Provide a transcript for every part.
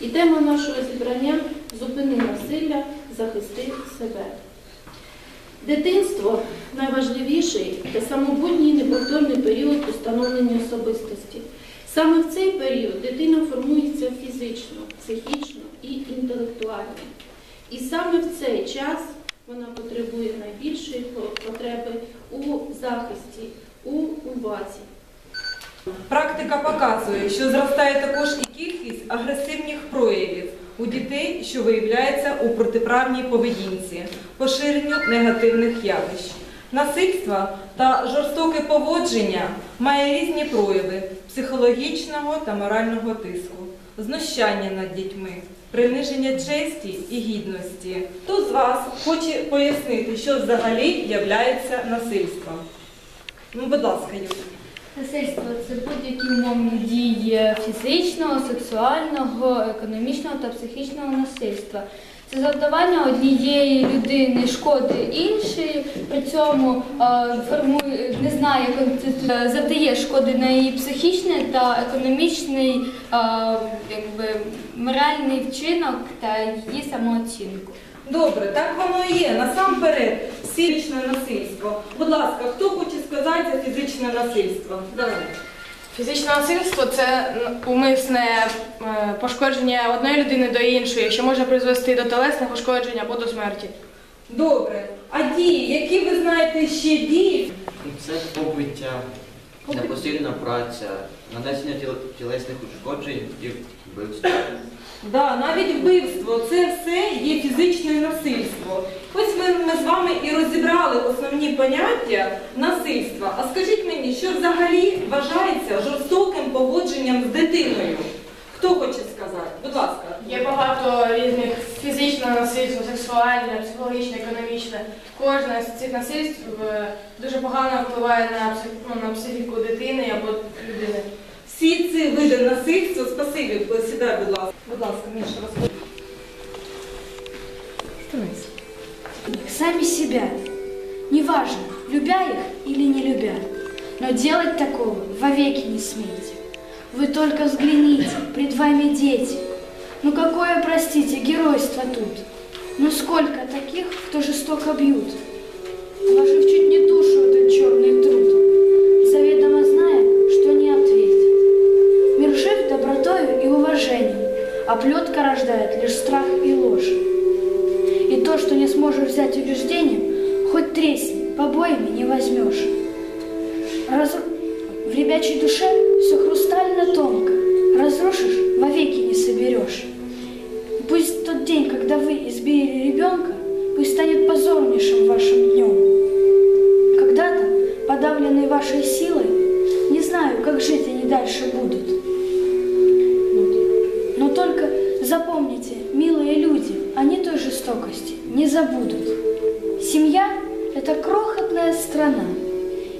І тема нашого зібрання Зупини насилля, захисти себе. Дитинство найважливіший та самобутній неповторний період установлення особистості. Саме в цей період дитина формується фізично, психічно і інтелектуально. І саме в цей час вона потребує найбільшої потреби у захисті, у увазі. Практика показує, що зростає також і кількість агресивних проявів у дітей, що виявляється у протиправній поведінці, поширенню негативних явищ. Насильство та жорстоке поводження має різні прояви психологічного та морального тиску, знущання над дітьми, приниження честі і гідності. Хто з вас хоче пояснити, що взагалі являється насильством? Ну, будь ласка, Юля. Насильство це будь-які умовні дії фізичного, сексуального, економічного та психічного насильства. Це завдавання однієї людини шкоди іншій, при цьому е, формує, не знає, концепт- е, завдає шкоди на її психічний та економічний е, якби, моральний вчинок та її самооцінку. Добре, так воно і є. Насамперед, фізичне насильство. Будь ласка, хто хоче сказати за фізичне насильство? Давай. Фізичне насильство це умисне е, пошкодження одної людини до іншої, що може призвести до телесних ушкоджень або до смерті. Добре. А дії, які ви знаєте ще дії? Це побиття, непосильна праця, нанесення тіл- тілесних ушкоджень і вбивство. Да, навіть вбивство це все є фізичне насильство. Ось ми, ми з вами і розібрали основні поняття насильства. А скажіть мені, що взагалі вважається жорстоким поводженням з дитиною? Хто хоче сказати? Будь ласка. Є багато різних фізичне насильство, сексуальне, психологічне, економічне. Кожне з цих насильств е, дуже погано впливає на, псих, ну, на психіку дитини або людини. Всі ці види насильства, спасибі, сідай, будь ласка. Будь ласка, Міша, розповідь. Сами себя. Неважно, любя их или не любя. Но делать такого вовеки не смейте. Вы только взгляните, пред вами дети. Ну какое, простите, геройство тут. Ну сколько таких, кто жестоко бьют. Вложив чуть не душу этот черный труд. Заведомо зная, что не ответит. Мир жив добротою и уважением, а плетка рождает лишь страх и ложь. И то, что не сможешь взять убеждением, хоть тресни, побоями не возьмешь. Разру- В ребячей душе все хрустально тонко, разрушишь, вовеки не соберешь. Позорнейшим вашим днем. Когда-то, подавленные вашей силой, не знаю, как жить они дальше будут. Но только запомните, милые люди, они той жестокости не забудут. Семья – это крохотная страна,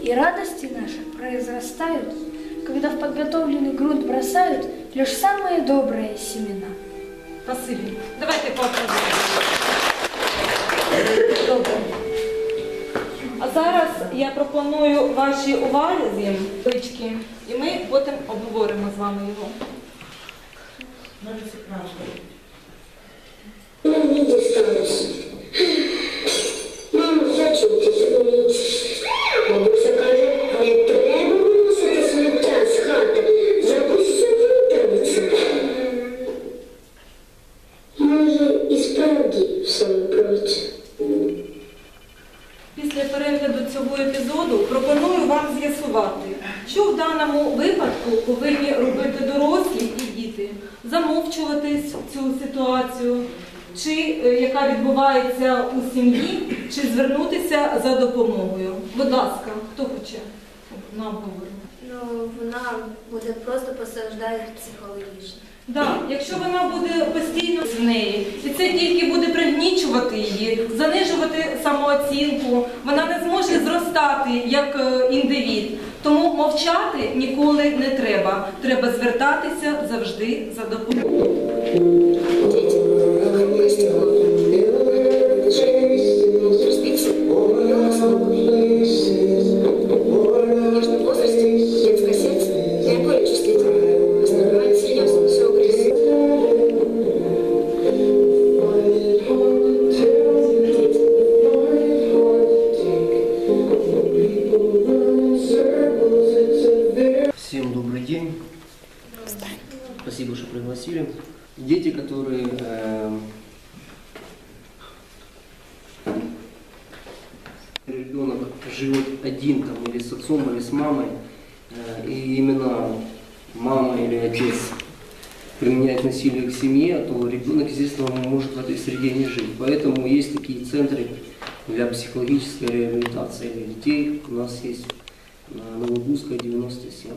и радости наши произрастают, когда в подготовленный грунт бросают лишь самые добрые семена. Спасибі. Давайте поаплодуємо. Зараз я пропоную вашій увазі річки, і ми потім обговоримо з вами його. Випадку повинні робити дорослі і діти, замовчувати цю ситуацію, чи е, яка відбувається у сім'ї, чи звернутися за допомогою. Будь ласка, хто хоче нам говорити? Ну, вона буде просто постраждати психологічно. Да, якщо вона буде постійно в неї, і це тільки буде пригнічувати її, занижувати самооцінку, вона не зможе зростати як е, індивід. Тому мовчати ніколи не треба. Треба звертатися завжди за допомогою. Дети, которые э, ребенок живет один там или с отцом, или с мамой, э, и именно мама или отец применяет насилие к семье, то ребенок, естественно, может в этой среде не жить. Поэтому есть такие центры для психологической реабилитации детей. У нас есть на Новогузская 97.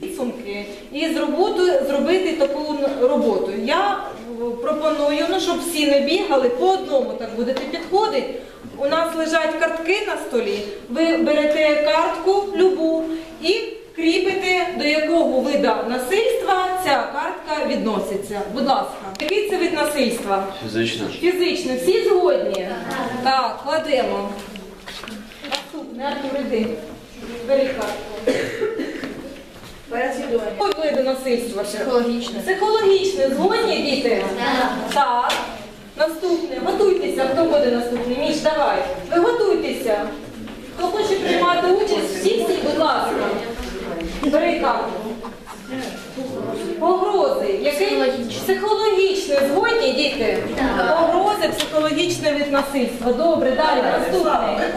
підсумки і з роботою зробити таку роботу. Я пропоную, ну, щоб всі не бігали, по одному так будете підходити. У нас лежать картки на столі. Ви берете картку любу і кріпите, до якого вида насильства ця картка відноситься. Будь ласка, який це вид насильства? Фізично. Фізичне, всі згодні? Так, кладемо. Наступне, Артур, іди. Бери. Ой, види насильства ще. Психологічне. Психологічне, згодні діти? Так. Наступне. Готуйтеся. Хто буде наступний? Міш, давай. Ви готуйтеся. Хто хоче приймати участь, всі, всі, будь ласка. Бери карту. Погрози. Яке? Психологічне. Згодні, діти? Погрози, психологічне від насильства. Добре, далі. Наступне.